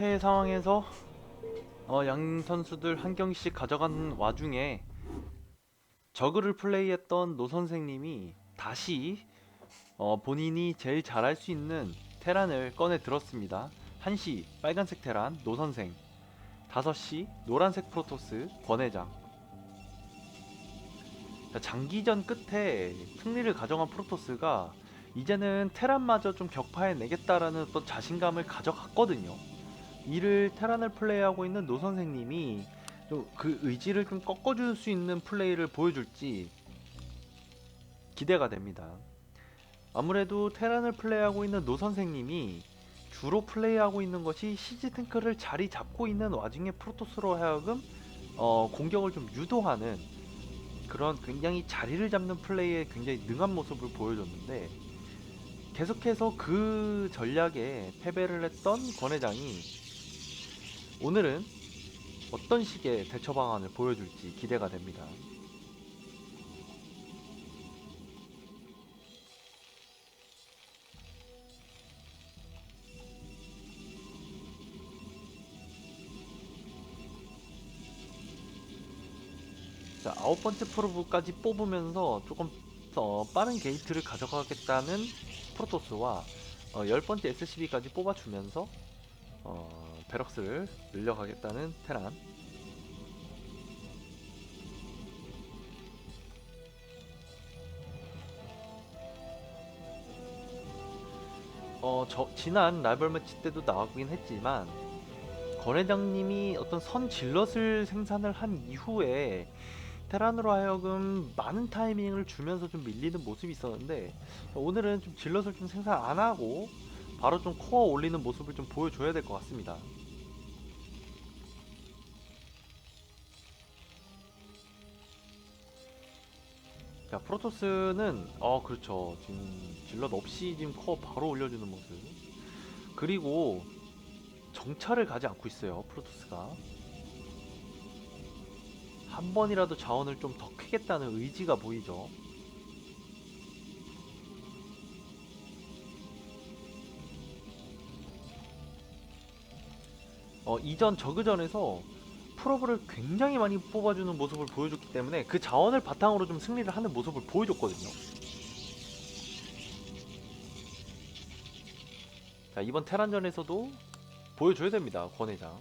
해 상황에서 어, 양 선수들 한 경기씩 가져간 와중에 저그를 플레이했던 노 선생님이 다시 어, 본인이 제일 잘할 수 있는 테란을 꺼내 들었습니다. 1시 빨간색 테란 노 선생 5시 노란색 프로토스 권 회장 자, 장기전 끝에 승리를 가져간 프로토스가 이제는 테란마저 좀 격파해 내겠다라는 어떤 자신감을 가져갔거든요. 이를 테란을 플레이하고 있는 노 선생님이 좀 그 의지를 좀 꺾어줄 수 있는 플레이를 보여줄지 기대가 됩니다. 아무래도 테란을 플레이하고 있는 노 선생님이 주로 플레이하고 있는 것이 시즈 탱크를 자리 잡고 있는 와중에 프로토스로 하여금 어, 공격을 좀 유도하는 그런 굉장히 자리를 잡는 플레이에 굉장히 능한 모습을 보여줬는데 계속해서 그 전략에 패배를 했던 권 회장이 오늘은 어떤 식의 대처 방안을 보여줄지 기대가 됩니다. 자, 아홉 번째 프로브까지 뽑으면서 조금 더 빠른 게이트를 가져가겠다는 프로토스와 어, 열 번째 SCB까지 뽑아주면서 어, 베럭스를 늘려가겠다는 테란. 어, 저, 지난 라이벌 매치 때도 나오긴 했지만, 권 회장님이 어떤 선 질럿을 생산을 한 이후에 테란으로 하여금 많은 타이밍을 주면서 좀 밀리는 모습이 있었는데 오늘은 좀 질럿을 좀 생산 안 하고 바로 좀 코어 올리는 모습을 좀 보여줘야 될 것 같습니다. 자 프로토스는 어 그렇죠. 지금 질럿 없이 지금 코어 바로 올려주는 모습. 그리고 정찰을 가지 않고 있어요 프로토스가. 한 번이라도 자원을 좀 더 크겠다는 의지가 보이죠. 어, 이전 저그전에서 프로브를 굉장히 많이 뽑아주는 모습을 보여줬기 때문에 그 자원을 바탕으로 좀 승리를 하는 모습을 보여줬거든요. 자, 이번 테란전에서도 보여줘야 됩니다, 권 회장.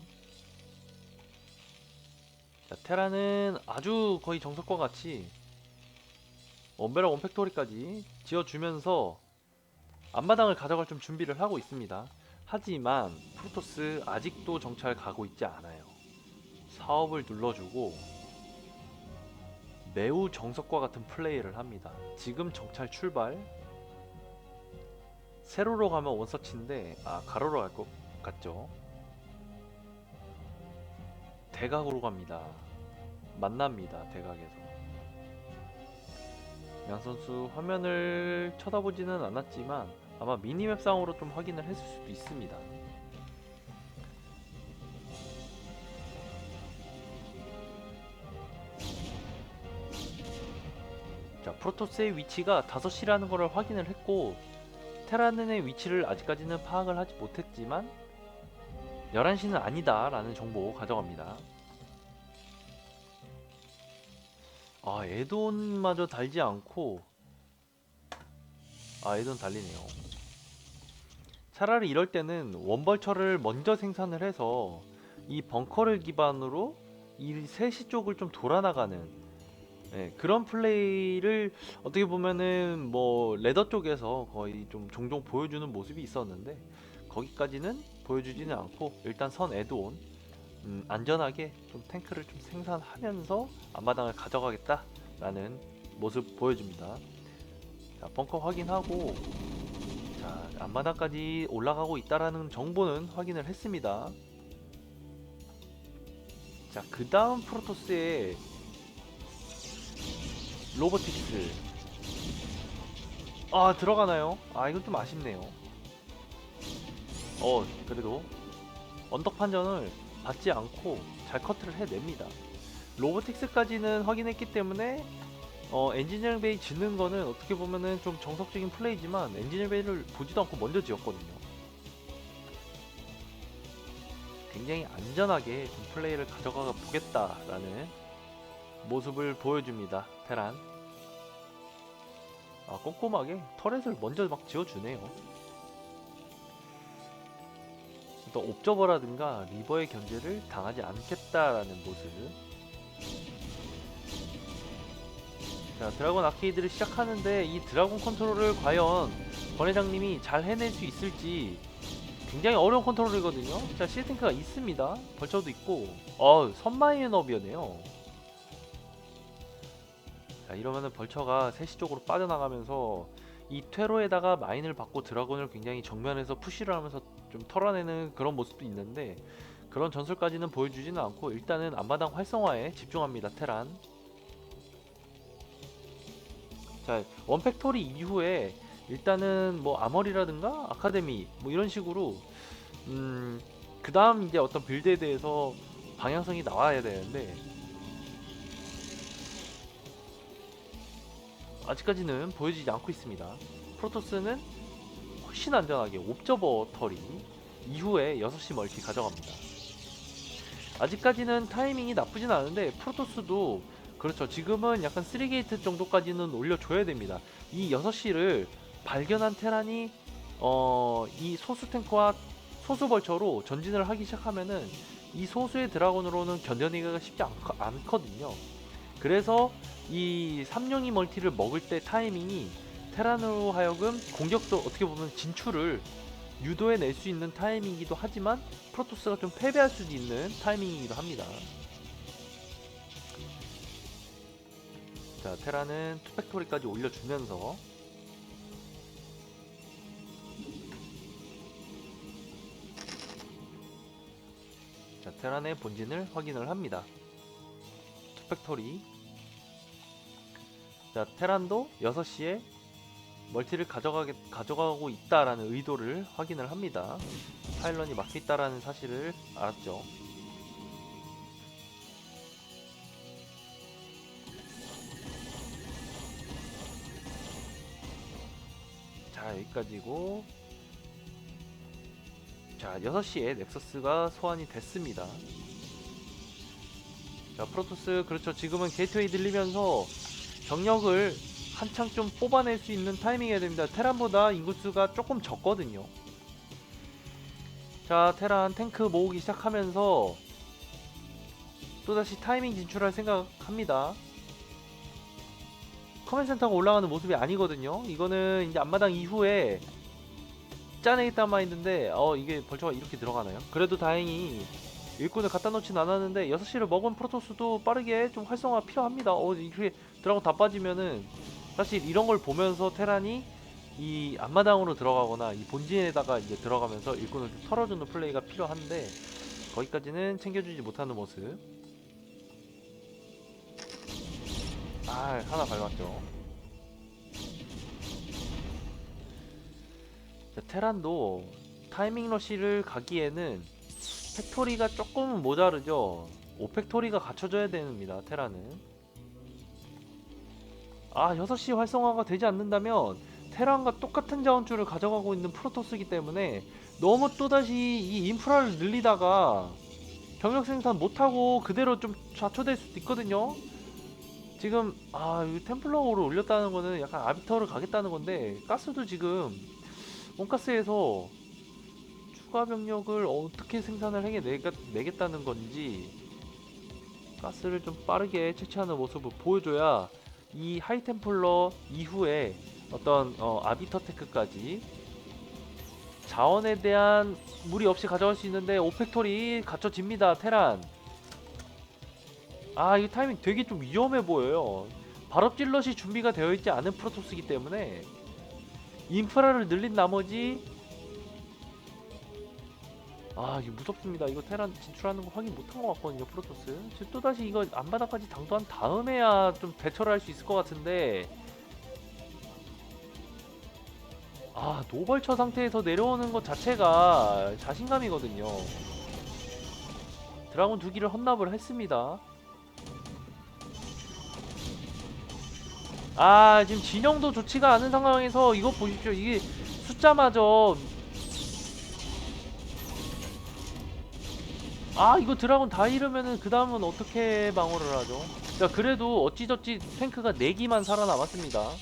자, 테라는 아주 거의 정석과 같이 원베라 원팩토리까지 지어주면서 앞마당을 가져갈 좀 준비를 하고 있습니다. 하지만 프로토스 아직도 정찰 가고 있지 않아요. 사업을 눌러주고 매우 정석과 같은 플레이를 합니다. 지금 정찰 출발 세로로 가면 원서치인데 아 가로로 갈 것 같죠? 대각으로 갑니다. 만납니다. 대각에서. 양 선수 화면을 쳐다보지는 않았지만 아마 미니맵 상으로 좀 확인을 했을 수도 있습니다. 프로토스의 위치가 5시라는 것을 확인을 했고 테라는의 위치를 아직까지는 파악을 하지 못했지만 11시는 아니다 라는 정보 가져갑니다. 아, 에돈마저 달지 않고 아, 에돈 달리네요. 차라리 이럴 때는 원벌처를 먼저 생산을 해서 이 벙커를 기반으로 이 세시 쪽을 좀 돌아나가는 예, 그런 플레이를 어떻게 보면은 뭐 레더 쪽에서 거의 좀 종종 보여주는 모습이 있었는데 거기까지는 보여주지는 않고 일단 선 에드온 음, 안전하게 좀 탱크를 좀 생산하면서 앞마당을 가져가겠다라는 모습 보여줍니다. 자, 벙커 확인하고 자, 앞마당까지 올라가고 있다라는 정보는 확인을 했습니다. 자, 그 다음 프로토스의 로보틱스 아 들어가나요? 아 이건 좀 아쉽네요. 어 그래도 언덕 판정을 받지 않고 잘 커트를 해냅니다. 로보틱스까지는 확인했기 때문에 어 엔지니어링 베이 짓는 거는 어떻게 보면은 좀 정석적인 플레이지만 엔지니어링 베이를 보지도 않고 먼저 지었거든요. 굉장히 안전하게 좀 플레이를 가져가 보겠다라는 모습을 보여줍니다. 테란. 아 꼼꼼하게 터렛을 먼저 막 지어주네요. 또 옵저버라든가 리버의 견제를 당하지 않겠다라는 모습. 자 드라곤 아케이드를 시작하는데 이 드라곤 컨트롤을 과연 권 회장님이 잘 해낼 수 있을지 굉장히 어려운 컨트롤이거든요. 자 시팅크가 있습니다. 벌쳐도 있고 어 선마이너비어네요. 자 이러면은 벌처가 세시 쪽으로 빠져나가면서 이 퇴로에다가 마인을 받고 드라곤을 굉장히 정면에서 푸시를 하면서 좀 털어내는 그런 모습도 있는데 그런 전술까지는 보여주지는 않고 일단은 앞마당 활성화에 집중합니다 테란. 자 원팩토리 이후에 일단은 뭐 아머리라든가 아카데미 뭐 이런 식으로 음그 다음 이제 어떤 빌드에 대해서 방향성이 나와야 되는데 아직까지는 보여지지 않고 있습니다. 프로토스는 훨씬 안전하게 옵저버 털이 이후에 6시 멀티 가져갑니다. 아직까지는 타이밍이 나쁘진 않은데 프로토스도 그렇죠. 지금은 약간 3게이트 정도까지는 올려줘야 됩니다. 이 6시를 발견한 테란이 어, 이 소수 탱크와 소수 벌처로 전진을 하기 시작하면은 이 소수의 드라곤으로는 견뎌내기가 쉽지 않, 않거든요. 그래서 이 삼룡이 멀티를 먹을 때 타이밍이 테란으로 하여금 공격도 어떻게 보면 진출을 유도해 낼 수 있는 타이밍이기도 하지만 프로토스가 좀 패배할 수도 있는 타이밍이기도 합니다. 자, 테란은 투팩토리까지 올려주면서 자, 테란의 본진을 확인을 합니다. 투팩토리 자, 테란도 6시에 멀티를 가져가게, 가져가고 있다라는 의도를 확인을 합니다. 파일런이 막혀 있다라는 사실을 알았죠. 자, 여기까지고. 자, 6시에 넥서스가 소환이 됐습니다. 자, 프로토스, 그렇죠. 지금은 게이트웨이 들리면서 병력을 한창 좀 뽑아낼 수 있는 타이밍이어야 됩니다. 테란보다 인구수가 조금 적거든요. 자, 테란 탱크 모으기 시작하면서 또다시 타이밍 진출할 생각합니다. 커맨 센터가 올라가는 모습이 아니거든요. 이거는 이제 앞마당 이후에 짜내겠다는 마인드인데 어 이게 벌처가 이렇게 들어가나요? 그래도 다행히 일꾼을 갖다 놓진 않았는데 6시를 먹은 프로토스도 빠르게 좀 활성화 필요합니다. 어 이렇게 드라곤 다 빠지면은 사실 이런 걸 보면서 테란이 이 앞마당으로 들어가거나 이 본진에다가 이제 들어가면서 일꾼을 좀 털어주는 플레이가 필요한데 거기까지는 챙겨주지 못하는 모습. 아 하나 밟았죠. 자, 테란도 타이밍 러시를 가기에는 팩토리가 조금 모자르죠. 5팩토리가 갖춰져야 됩니다. 테란은. 아 6시 활성화가 되지 않는다면 테란과 똑같은 자원줄을 가져가고 있는 프로토스이기 때문에 너무 또다시 이 인프라를 늘리다가 병력 생산 못하고 그대로 좀 좌초될 수도 있거든요. 지금 아 템플러로 올렸다는 거는 약간 아비터를 가겠다는 건데 가스도 지금 온가스에서 추가 병력을 어떻게 생산을 해내겠다는 건지 가스를 좀 빠르게 채취하는 모습을 보여줘야 이 하이템플러 이후에 어떤 어, 아비터 테크까지 자원에 대한 무리 없이 가져갈 수 있는데 오펙토리 갖춰집니다 테란. 아 이 타이밍 되게 좀 위험해 보여요. 발업질럿이 준비가 되어 있지 않은 프로토스이기 때문에 인프라를 늘린 나머지 아 이거 무섭습니다. 이거 테란 진출하는 거 확인 못한 것 같거든요 프로토스. 지금 또다시 이거 앞바닥까지 당도한 다음에야 좀 대처를 할 수 있을 것 같은데. 아 노벌처 상태에서 내려오는 것 자체가 자신감이거든요. 드라곤 두 기를 헌납을 했습니다. 아 지금 진영도 좋지가 않은 상황에서 이거 보십시오. 이게 숫자마저 아 이거 드라곤 다 잃으면은 그 다음은 어떻게 방어를 하죠? 자 그래도 어찌저찌 탱크가 4기만 살아남았습니다.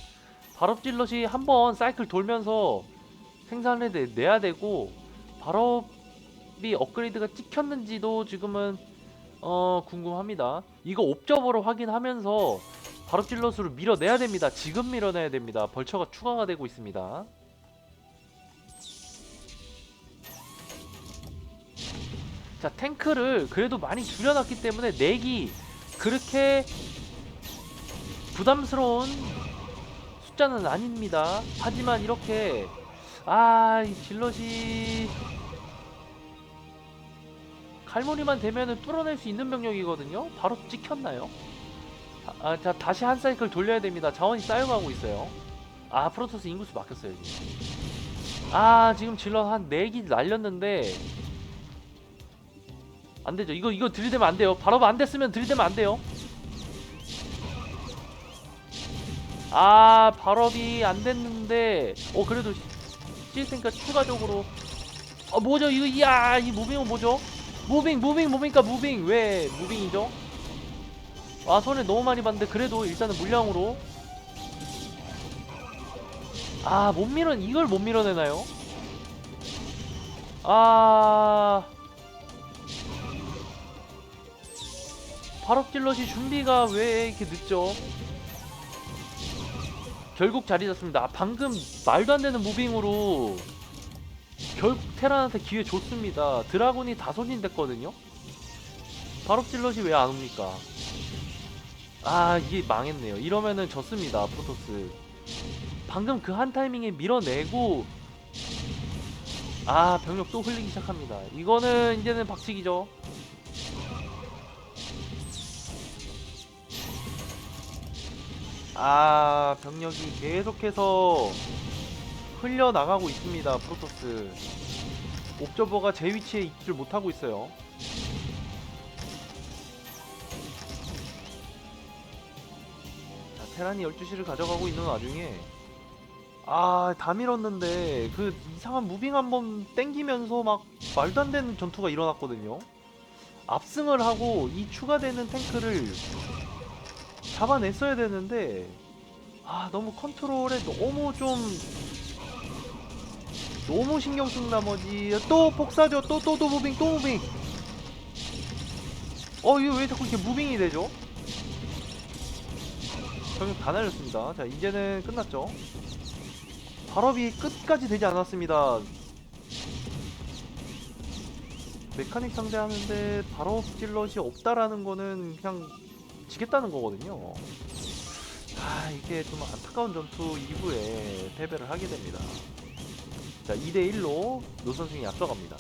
발업질럿이 한번 사이클 돌면서 생산을 내, 내야 되고 발업이 업그레이드가 찍혔는지도 지금은 어 궁금합니다. 이거 옵저버로 확인하면서 발업질럿으로 밀어내야 됩니다. 지금 밀어내야 됩니다. 벌처가 추가가 되고 있습니다. 자 탱크를 그래도 많이 줄여놨기 때문에 내기 그렇게 부담스러운 숫자는 아닙니다. 하지만 이렇게 아 이 질럿이 갈무리만 되면은 뚫어낼 수 있는 병력이거든요. 바로 찍혔나요? 아, 아, 자 다시 한 사이클 돌려야 됩니다. 자원이 쌓여가고 있어요. 아 프로토스 인구수 막혔어요 지금. 아 지금 질럿 한 4기 날렸는데 안 되죠. 이거 이거 들이대면 안 돼요. 바로 안 됐으면 들이대면 안 돼요. 아 발업이 안 됐는데 어 그래도 시스템까 추가적으로 어 뭐죠 이거 이야 이 무빙은 뭐죠? 무빙 무빙 무빙까 무빙 왜 무빙이죠? 아 손에 너무 많이 봤는데 그래도 일단은 물량으로 아 못 밀어 이걸 못 밀어내나요? 아 발업질럿이 준비가 왜 이렇게 늦죠? 결국 자리 잡습니다. 아, 방금 말도 안 되는 무빙으로 결국 테란한테 기회 줬습니다. 드라곤이 다손인 됐거든요. 발업질럿이 왜 안 옵니까? 아 이게 망했네요. 이러면은 졌습니다. 프로토스. 방금 그 한 타이밍에 밀어내고 아 병력 또 흘리기 시작합니다. 이거는 이제는 박치기죠. 아 병력이 계속해서 흘려나가고 있습니다 프로토스. 옵저버가 제 위치에 있질 못하고 있어요. 자 테란이 12시를 가져가고 있는 와중에 아 다 밀었는데 그 이상한 무빙 한번 땡기면서 막 말도 안 되는 전투가 일어났거든요. 압승을 하고 이 추가되는 탱크를 잡아냈어야 되는데 아 너무 컨트롤에 너무 좀 너무 신경 쓴 나머지. 또 복사죠. 또 또 또 무빙 또 무빙. 어 이거 왜 자꾸 이렇게 무빙이 되죠? 병력 다 날렸습니다. 자 이제는 끝났죠? 발업이 끝까지 되지 않았습니다. 메카닉 상대하는데 발업 질럿이 없다라는 거는 그냥 지겠다는 거거든요. 아 이게 좀 안타까운 전투 이후에 패배를 하게 됩니다. 자 2대 1로 노선승이 앞서갑니다.